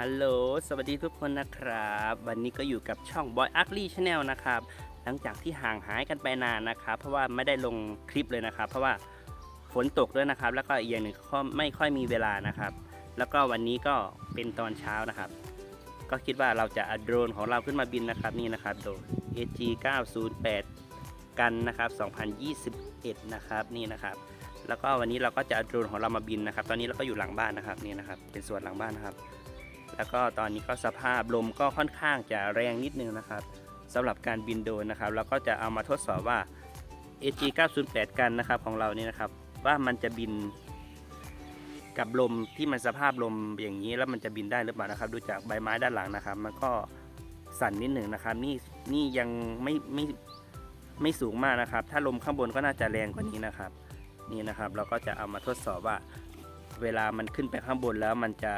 ฮัลโหล สวัสดีทุกคนนะครับ วันนี้ก็อยู่กับช่อง Boy Ugly Channel นะครับ หลังจากที่ห่างหายกันไปนานนะครับ เพราะว่าไม่ได้ลงคลิปเลยนะครับ เพราะว่าฝนตกด้วยนะครับ แล้วก็อีกอย่างหนึ่งก็ไม่ค่อยมีเวลานะครับ แล้วก็วันนี้ก็เป็นตอนเช้านะครับ ก็คิดว่าเราจะอโดรนของเราขึ้นมาบินนะครับนี่นะครับโดรน AG 908กันนะครับ 2021 นะครับนี่นะครับ แล้วก็วันนี้เราก็จะอโดรนของเรามาบินนะครับ ตอนนี้เราก็อยู่หลังบ้านนะครับนี่นะครับ เป็นส่วนหลังบ้านนะครับ แล้วก็ตอนนี้ก็สภาพลมก็ค่อนข้างจะแรงนิดนึงนะครับสำหรับการบินโดรนนะครับเราก็จะเอามาทดสอบว่า AG 908กันนะครับของเรานี่นะครับ ว่ามันจะบินกับลมที่มันสภาพลมอย่างนี้แล้วมันจะบินได้หรือเปล่านะครับ ดูจากใบไม้ด้านหลังนะครับ มันก็สั่นนิดหนึ่งนะครับ นี่นี่ยังไม่ไม่ไม่สูงมากนะครับ ถ้าลมข้างบนก็น่าจะแรงกว่านี้นะครับ นี่นะครับ เราก็จะเอามาทดสอบว่า เวลามันขึ้นไปข้างบนแล้วมันจะ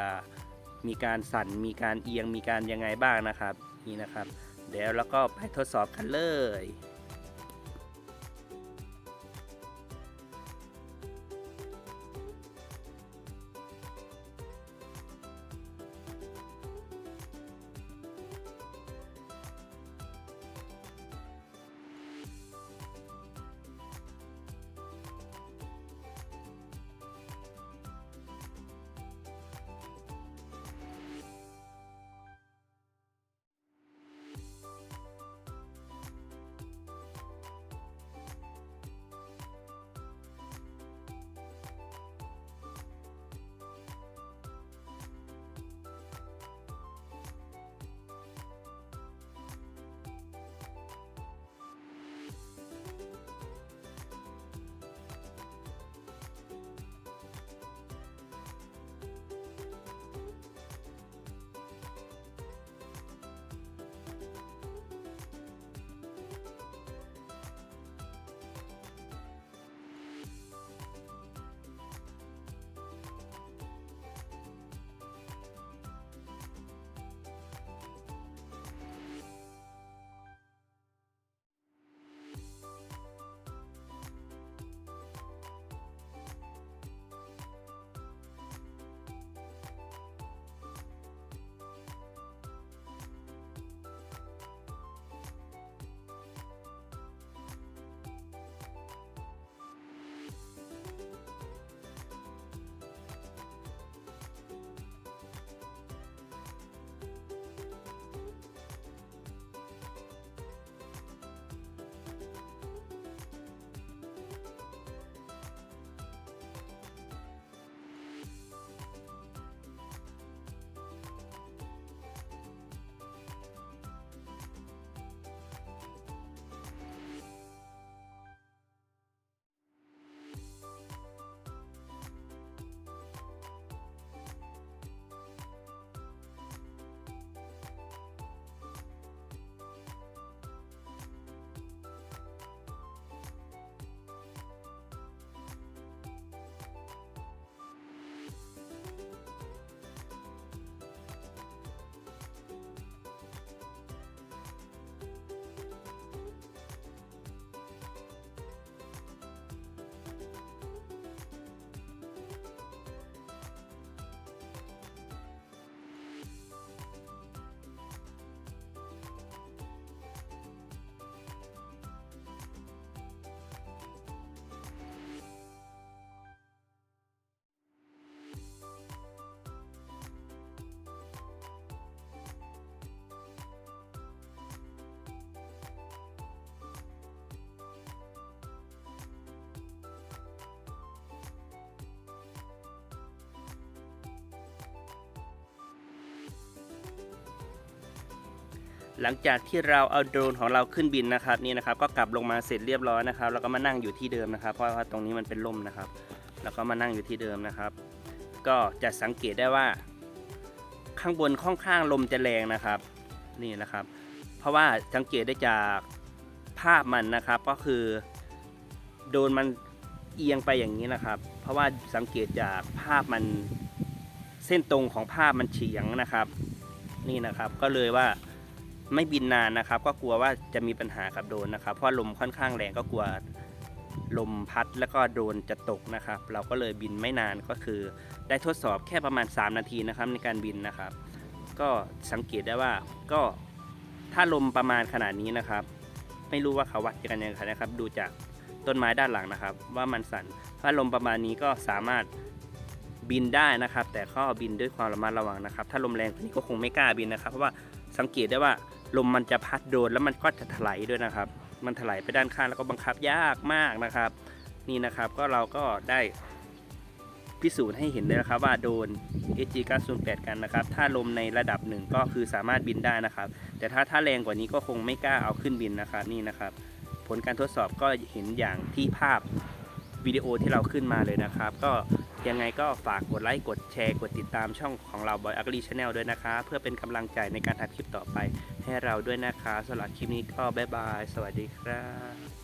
มีการสั่นมีการเอียงมีการยังไงบ้างนะครับนี่นะครับ เดี๋ยวเราก็ไปทดสอบกันเลย หลังจากที่เราเอาโดรนของเราขึ้นบินนะครับนี่นะครับ ก็กลับลงมาเสร็จเรียบร้อยนะครับแล้วก็มานั่งอยู่ที่เดิมนะครับ เพราะว่าตรงนี้มันเป็นร่มนะครับ แล้วก็มานั่งอยู่ที่เดิมนะครับ ก็จะสังเกตได้ว่า ข้างบนค่อนข้างลมจะแรงนะครับ นี่นะครับ เพราะว่าสังเกตได้จากภาพมันนะครับ ก็คือโดรนมันเอียงไปอย่างนี้นะครับ เพราะว่าสังเกตจากภาพมันเส้นตรงของภาพมันเฉียงนะครับ นี่นะครับก็เลยว่า ไม่บินนานนะครับ ก็กลัวว่าจะมีปัญหากับโดรนนะครับ เพราะลมค่อนข้างแรงก็กลัวลมพัดแล้วก็โดรนจะตกนะครับ เราก็เลยบินไม่นานก็คือ ได้ทดสอบแค่ประมาณ 3 นาทีนะครับในการบินนะครับ ก็สังเกตได้ว่าก็ถ้าลมประมาณขนาดนี้นะครับ ไม่รู้ว่าเขาวัดกันยังไงนะครับ ดูจากต้นไม้ด้านหลังนะครับ ว่ามันสั่นถ้าลมประมาณนี้ก็สามารถบินได้นะครับ แต่ก็บินด้วยความระมัดระวังนะครับ ถ้าลมแรงกว่านี้ก็คงไม่กล้าบินนะครับ เพราะว่าสังเกตได้ว่า ลมมันจะพัดโดนแล้วมันก็จะถลายด้วยนะครับ มันถลายไปด้านข้างแล้วก็บังคับยากมากนะครับ นี่นะครับก็เราก็ได้พิสูจน์ให้เห็นเลยนะครับว่าโดน SG 908กันนะครับ ถ้าลมในระดับหนึ่งก็คือสามารถบินได้นะครับ แต่ถ้าถ้าแรงกว่านี้ก็คงไม่กล้าเอาขึ้นบินนะครับนี่นะครับ ผลการทดสอบก็เห็นอย่างที่ภาพวิดีโอที่เราขึ้นมาเลยนะครับ ก็ ยังไงก็ฝากกดไลค์ กดแชร์ กดติดตามช่องของเรา Boy Ugly Channel ด้วยนะคะ เพื่อเป็นกำลังใจในการทำคลิปต่อไปให้เราด้วยนะคะสำหรับคลิปนี้ก็บ๊ายบาย สวัสดีครับ